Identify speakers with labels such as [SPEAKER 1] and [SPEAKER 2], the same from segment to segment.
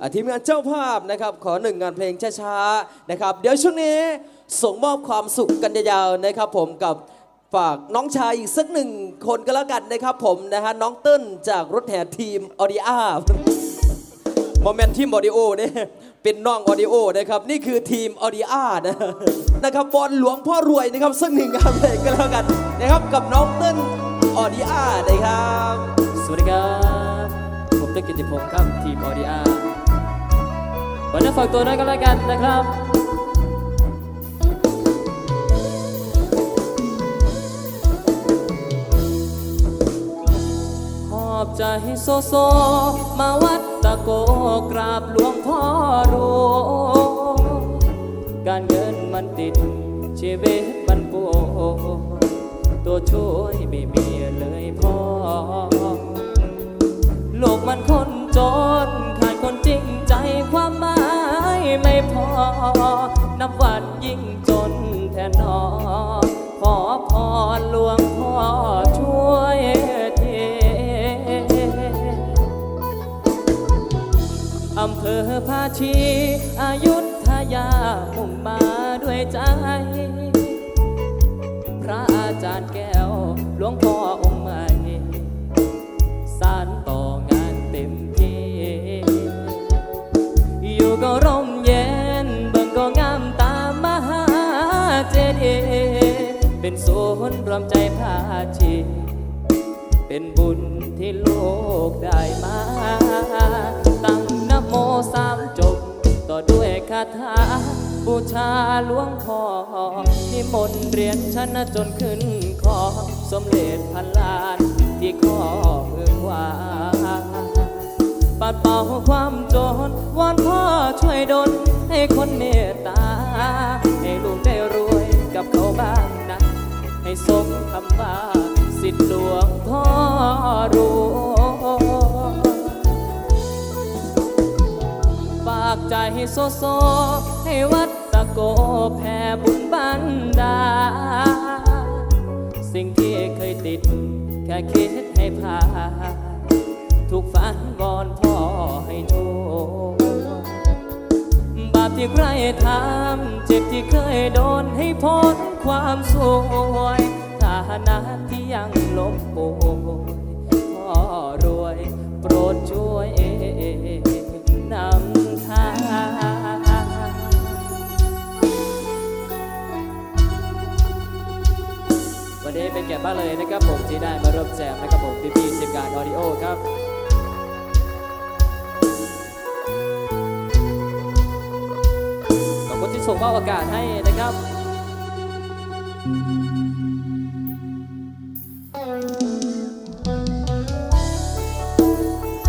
[SPEAKER 1] อะทีมงานเจ้าภาพนะครับ ขอหนึ่งงานเพลงช้าๆนะครับ เดี๋ยวช่วงนี้ส่งมอบความสุขกันยาวๆนะครับ ผมกับฝากน้องชายอีกสักหนึ่งคนก็แล้วกันนะครับ ผมนะฮะน้องเติ้ลจากรถแห่ทีมออดิอาโมเมนต์ทีมออดิโอเนี่ยเป็นน้องออดิโอนะครับนี่คือทีมออดิอานะนะครับบอลหลวงพ่อรวยนะครับสักหนึ่งงานเพลงก็แล้วกันนะครับกับน้องเติ้ลออดิอานะครับ
[SPEAKER 2] สวัสดีครับ ผมเตึกกิติพงศ์ครับทีมออดีอา วันนี้ฝากตัวด้วยกันแล้วกันนะครับหอบใจโซโซ มาวัดตะโกกราบหลวงพ่อรวการเงินมันติด ชีวิตมันปวดตัวช่วยไม่มีเลยพ่อ โลกมันคนจน ไม่พอ นับวันยิ่งจนแท่นอ ขอพรหลวงพ่อช่วยเทอำเภอภาชีอายุทยามุ่งมาด้วยใจ เป็นศูนย์รวมใจพาชีเป็นบุญที่โลกได้มา ตั้งนโมสามจบ ต่อด้วยคาถา บูชาหลวงพ่อนิมนเรียนชนะจนขึ้นคอสมเด็จพันล้าน ที่ข้อมือขวาปัดเป่าความจนวอนพ่อช่วยดลให้คนเมตตา ให้ลูกได้รวย กับเขาบ้างนะ ให้สมคำว่า สิทธิหลวงพ่อรวยฝากใจโซโซ ให้วัดตะโกแผ่บุญบันดา สิ่งที่เคยติด แค่คิดให้ผ่านทุกฝันวอนพ่อให้โทษ ที่ใครทำเจ็บที่เคยโดนให้พ้นความสวยฐานะที่ยังลบโป่ยพ่อรวยโปรดช่วยนำทางวันนี้เป็นแก่บ้านเลยนะครับผมที่ได้มาร่วมแจมนะครับผมพี่พี่ๆทีมงานออดิโอครับ ส่งมอบโอกาศให้นะครับ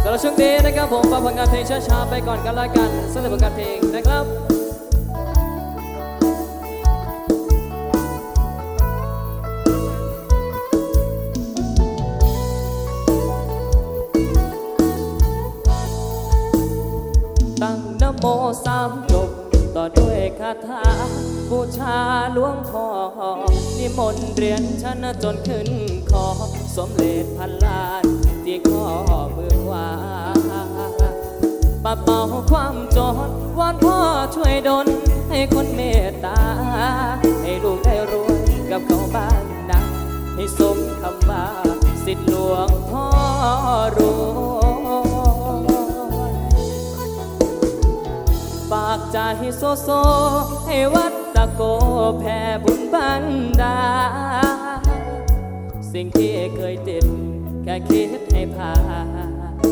[SPEAKER 2] สำหรับช่วงนี้นะครับผมฟังผลงานเพลงช้าๆไปก่อนกันละกันสำหรับผลงานเพลงนะครับ ลวงพ่อนิมนต์เรียนชนะจนขึ้นคอสมเด็จพันล้านที่ข้อมือขวาปัดเป่าความจนวอนพ่อช่วยดลให้คนเมตตา ให้ลูกได้รวยกับเขาบ้างนะให้สมคำว่าสิทธิหลวงพ่อรวยฝากใจโซโซให้วัด กแผ่บุญบันดา สิ่งที่เคยติดแค่คิดให้ผ่าน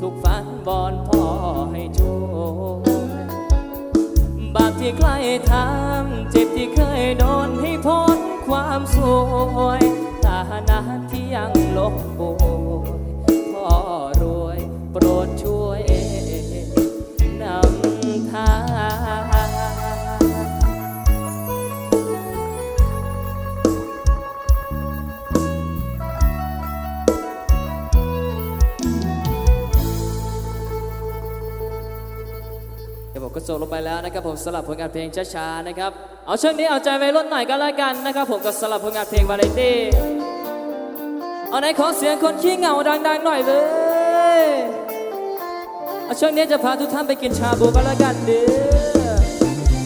[SPEAKER 2] ทุกฝันบอนพ่อให้ช่วยบาปที่ใกล้ทำเจ็บที่เคยโดนให้พ้นความสวย จบลงไปแล้วนะครับผมสลับผลงานเพลงช้าๆนะครับ เอาช่วงนี้เอาใจไว้รุ่นหน่อยก็แล้วกันนะครับผมก็สลับผลงานเพลงวาไรตี้เอาไหนขอเสียงคนขี้เหงาดังๆหน่อยเลยเอาช่วงนี้จะพาทุกท่านไปกินชาบูก็แล้วกันเด้อ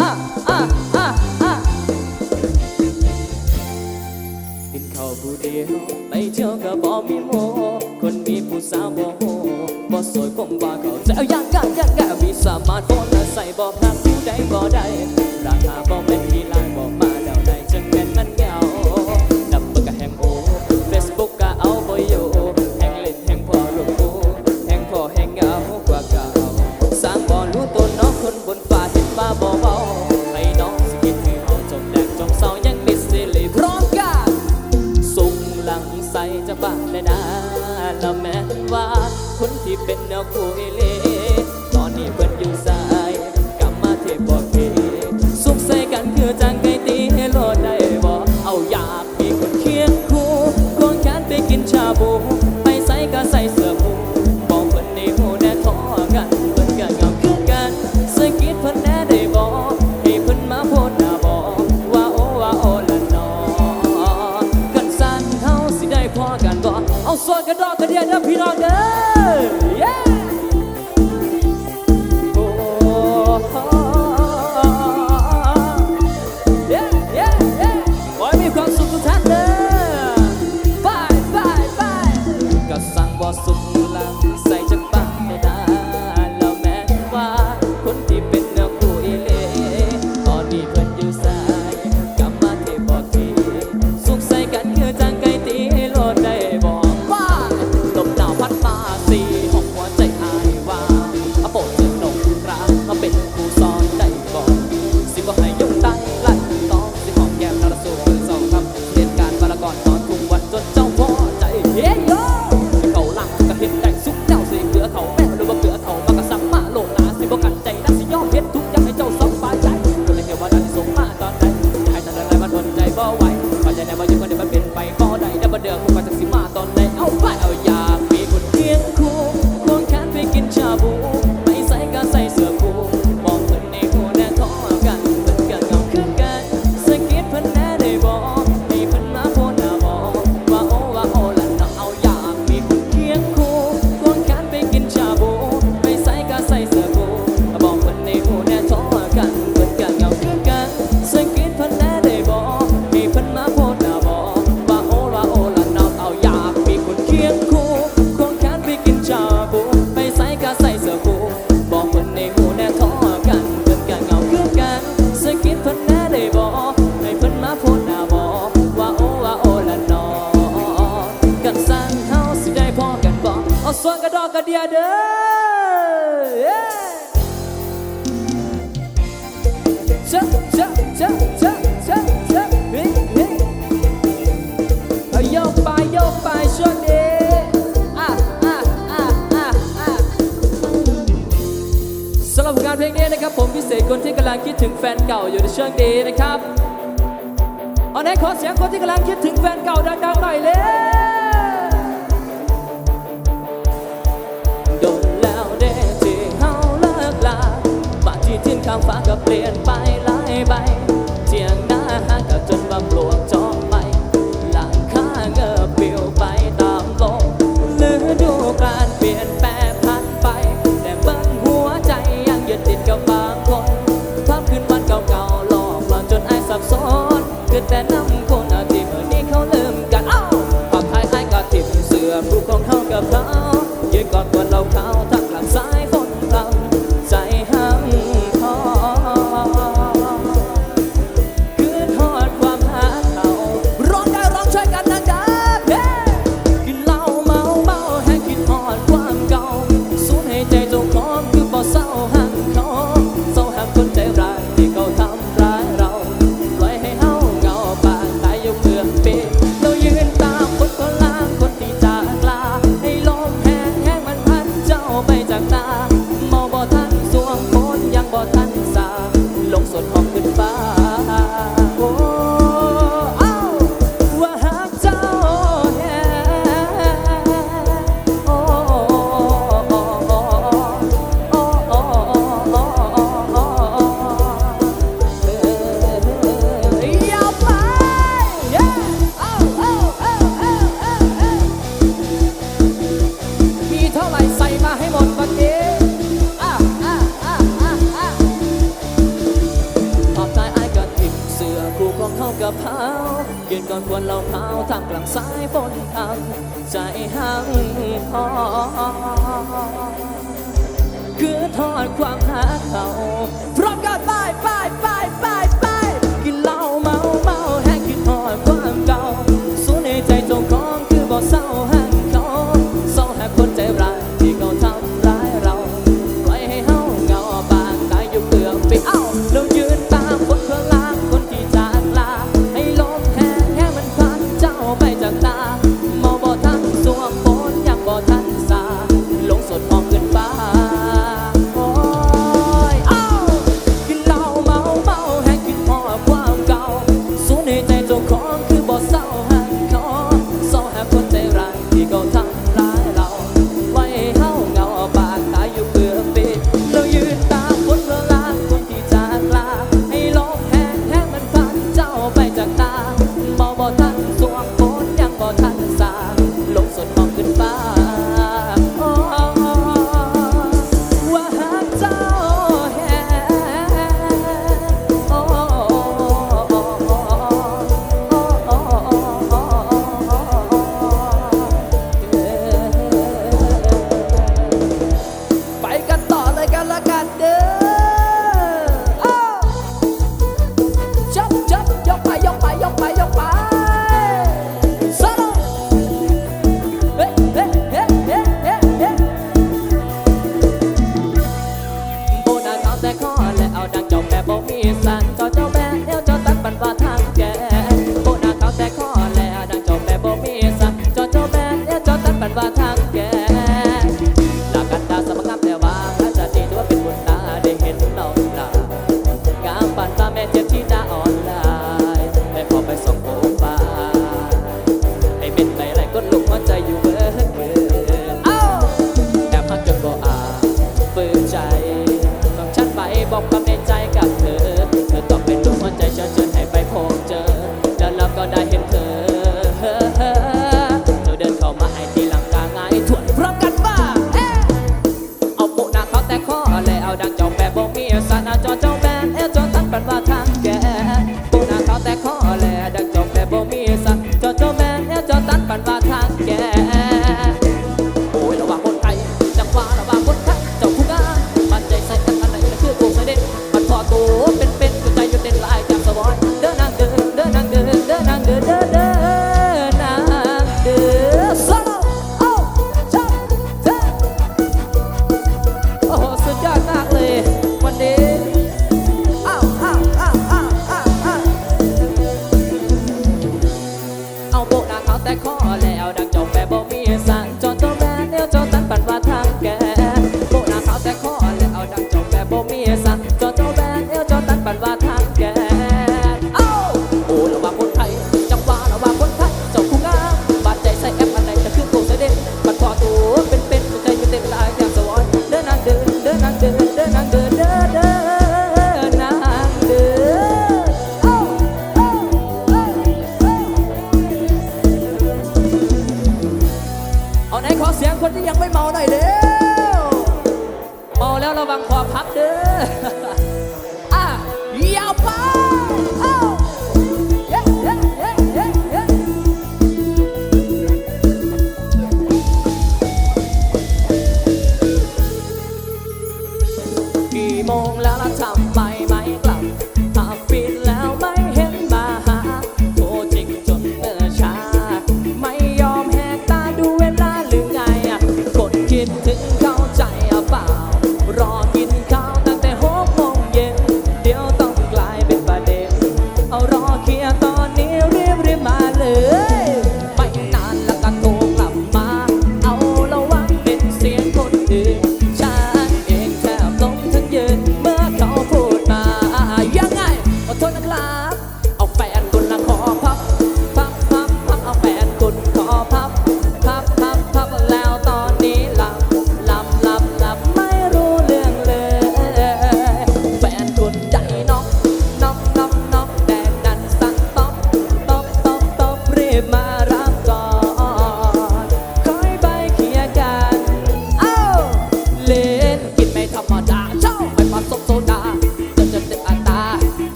[SPEAKER 2] อ่อะอะอะกินขาบูเดียวไปเที่ยวกับบอมีโมคนมีผู้สาวบ่โหบอสวยคงว่าเขาจะเอาอย่างกันย่างกันมีสามารถคน ใส่บ่พักผู้ใดบ่ใด คนที่กำลังคิดถึงแฟนเก่าอยู่ในช่วงดีนะครับเอาไหนขอเสียงคนที่กำลังคิดถึงแฟนเก่าดังๆหน่อยเลยโดนแล้วเด้ที่เฮาเลิกลามาที่ทิ้นข้ามฟ้ากับเปลี่ย God one. ยืนก่อนควรเราเท้าทำกลางสายฝนทางใจห่างพอคือทอดความหาเขาพร้อมกันไปไปไปไปไปกินเหล้าเมาเมาแห้งกินทอดความเก่าสูนในใจเจงาของคือบอกเศร้าหา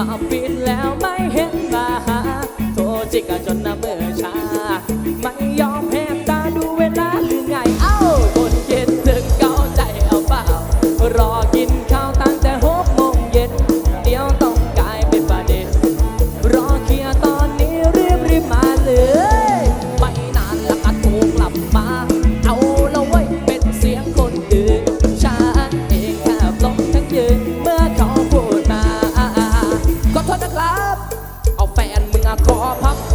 [SPEAKER 2] I'll be. ก็ขอพัก